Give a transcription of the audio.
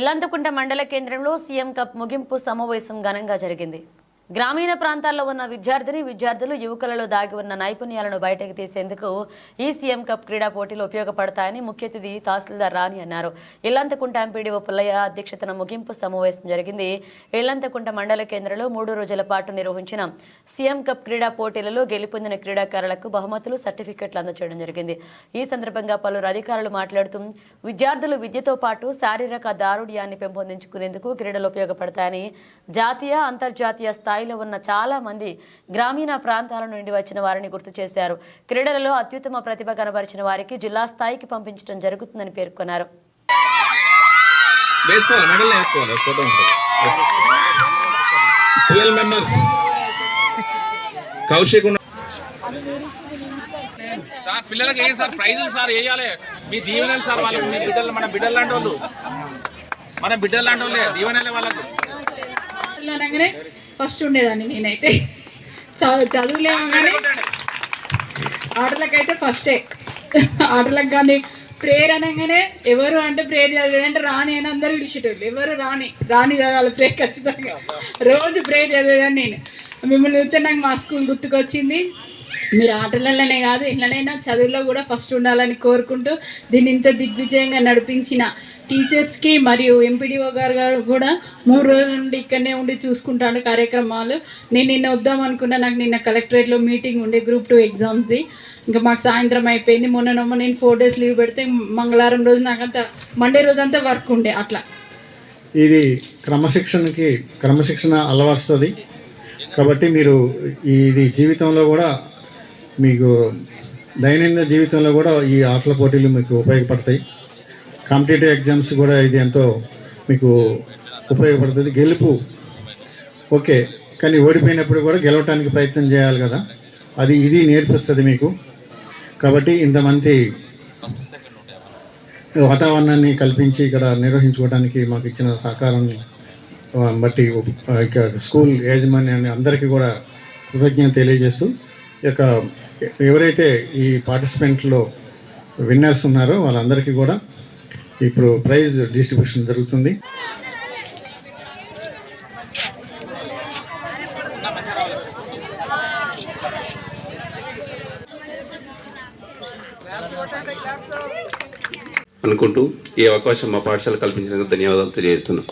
ఇలాంతకుంట మండల కేంద్రంలో CM cup ముగింపు సమావేశం ఘనంగా జరిగింది. గ్రామీణ ప్రాంతాల్లో ఉన్న విద్యార్థిని విద్యార్థులు యువకులలో దాగి ఉన్న నైపుణ్యాలను బయటకు తీసేందుకు ఈ సీఎం కప్ క్రీడా పోటీలు ఉపయోగపడతాయని ముఖ్య అతిథి తహసీల్దార్ రాణి అన్నారు. ఇల్లంతకుంట ఎంపీడీఓ పుల్లయ్య అధ్యక్షతన ముగింపు సమావేశం జరిగింది. ఇల్లంతకుంట మండల కేంద్రంలో మూడు రోజుల పాటు నిర్వహించిన సీఎం కప్ క్రీడా పోటీలలో గెలుపొందిన క్రీడాకారులకు బహుమతులు సర్టిఫికెట్లు అందచేయడం జరిగింది. ఈ సందర్భంగా పలువురు అధికారులు మాట్లాడుతూ విద్యార్థులు విద్యతో పాటు శారీరక దారుడ్యాన్ని పెంపొందించుకునేందుకు క్రీడలు ఉపయోగపడతాయని జాతీయ అంతర్జాతీయ స్థాయిలో ఉన్న చాలా మంది గ్రామీణ ప్రాంతాల నుండి వచ్చిన వారిని గుర్తు చేశారు. క్రీడలలో అత్యుత్తమ ప్రతిభ కనబరిచిన వారికి జిల్లా స్థాయికి పంపించడం జరుగుతుందని పేర్కొన్నారు. సార్ పిల్లలకి ఏం సార్? ప్రైజులు సార్ వేయాలి. మీ దీవెనలు సార్ వాళ్ళకి. మీ బిడ్డలు మన బిడ్డలు లాంటి వాళ్ళు. మన బిడ్డలు లాంటి వాళ్ళే. దీవెనలే వాళ్ళకు. ఫస్ట్ ఉండేదాన్ని నేనైతే. చదువు కానీ ఆటలకైతే ఫస్టే. ఆటలకు కానీ ప్రేయర్ అనగానే ఎవరు అంటే ప్రేయర్ చదివేదంటే రాణి అని అందరూ విడిచేటోళ్ళు ఎవరు రాణి? రాణి చదవాలి ప్రేయర్ ఖచ్చితంగా. రోజు ప్రేయర్ చదివేదాన్ని నేను. మిమ్మల్ని చూస్తే నాకు మా స్కూల్ గుర్తుకొచ్చింది. మీరు ఆటలలోనే కాదు ఎట్లనైనా చదువులో కూడా ఫస్ట్ ఉండాలని కోరుకుంటూ దీన్ని ఇంత దిగ్విజయంగా నడిపించిన టీచర్స్కి మరియు ఎంపీడీఓ గారు గారు కూడా మూడు రోజుల నుండి ఇక్కడనే ఉండి చూసుకుంటాను కార్యక్రమాలు. నేను నిన్న వద్దాం అనుకున్నా నాకు నిన్న కలెక్టరేట్లో మీటింగ్ ఉండే గ్రూప్ టూ ఎగ్జామ్స్ది. ఇంకా మాకు సాయంత్రం అయిపోయింది. మొన్ననమ్మ నేను ఫోర్ డేస్ లీవ్ పెడితే మంగళవారం రోజు నాకంతా మండే రోజంతా వర్క్ ఉండే అట్లా. ఇది క్రమశిక్షణకి క్రమశిక్షణ అలవరుస్తుంది. కాబట్టి మీరు ఇది జీవితంలో కూడా మీకు దైనందిన జీవితంలో కూడా ఈ ఆటల పోటీలు మీకు ఉపయోగపడతాయి. కాంపిటేటివ్ ఎగ్జామ్స్ కూడా ఇది ఎంతో మీకు ఉపయోగపడుతుంది. గెలుపు. ఓకే. కానీ ఓడిపోయినప్పుడు కూడా గెలవటానికి ప్రయత్నం చేయాలి కదా. అది ఇది నేర్పిస్తుంది మీకు. కాబట్టి ఇంతమంది వాతావరణాన్ని కల్పించి ఇక్కడ నిర్వహించుకోవడానికి మాకు ఇచ్చిన సహకారాన్ని బట్టి స్కూల్ యాజమాన్యాన్ని అందరికీ కూడా కృతజ్ఞత తెలియజేస్తూ యొక్క ఎవరైతే ఈ పార్టిసిపెంట్లో విన్నర్స్ ఉన్నారో వాళ్ళందరికీ కూడా ఇప్పుడు ప్రైజ్ డిస్ట్రిబ్యూషన్ జరుగుతుంది. అనుకుంటూ ఈ అవకాశం మా పాఠశాల కల్పించినందుకు ధన్యవాదాలు తెలియజేస్తున్నాం.